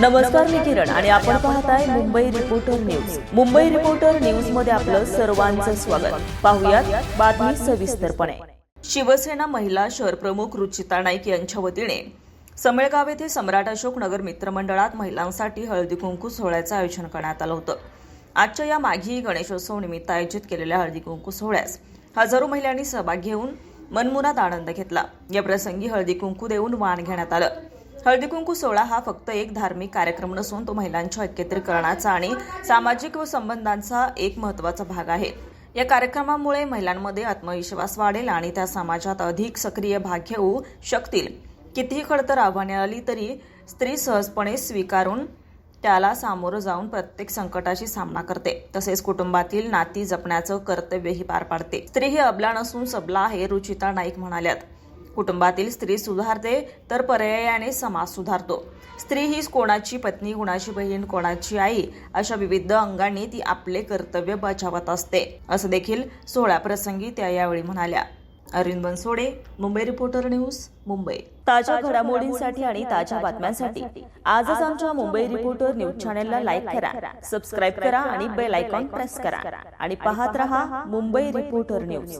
नमस्कार मी किरण आणि आपण पाहताय Mumbai reporter news Mumbai reporter न्यूजमध्ये आपलं सर्वांचं स्वागत. पाहुयात बातमी सविस्तरपणे. शिवसेना महिला शहर प्रमुख रुचिता नाईक यांच्या वतीने समेळगाव येथे सम्राट अशोक नगर मित्रमंडळात महिलांसाठी हळदी कुंकू सोहळ्याचं आयोजन करण्यात आलं होतं. आजच्या या माघी गणेशोत्सव निमित्त आयोजित केलेल्या हळदी कुंकू सोहळ्यास हजारो महिलांनी सहभाग घेऊन मनमुरात आनंद घेतला. या प्रसंगी हळदी कुंकू देऊन वाण घेण्यात आलं. हळदी कुंकू सोहळा हा फक्त एक धार्मिक कार्यक्रम नसून तो महिलांच्या एकत्रीकरणाचा आणि सामाजिक व संबंधांचा एक महत्त्वाचा भाग आहे. या कार्यक्रमामुळे महिलांमध्ये आत्मविश्वास वाढेल आणि त्या समाजात अधिक सक्रिय भाग घेऊ शकतील. कितीही खडतर आव्हाने आली तरी स्त्री सहजपणे स्वीकारून त्याला सामोरं जाऊन प्रत्येक संकटाशी सामना करते. तसेच कुटुंबातील नाती जपण्याचं कर्तव्यही पार पाडते. स्त्री ही अबला नसून सबला आहे रुचिता नाईक म्हणाल्यात. कुटुंबातील स्त्री सुधारते तर पर्यायाने समाज सुधारतो. स्त्री हीच कोणाची पत्नी कोणाची बहीण कोणाची आई अशा विविध अंगांनी ती आपले कर्तव्य बजावत असते. असं देखील सोहळ्याप्रसंगी त्या यावेळी म्हणाल्या. Arvind Bansode Mumbai reporter news Mumbai. ताज्या घडामोडींसाठी आणि ताज्या बातम्यांसाठी आजच आमच्या मुंबई रिपोर्टर न्यूज चॅनेलला लाईक करा सबस्क्राईब करा आणि बेल आयकॉन प्रेस करा. आणि पाहत रहा मुंबई रिपोर्टर न्यूज.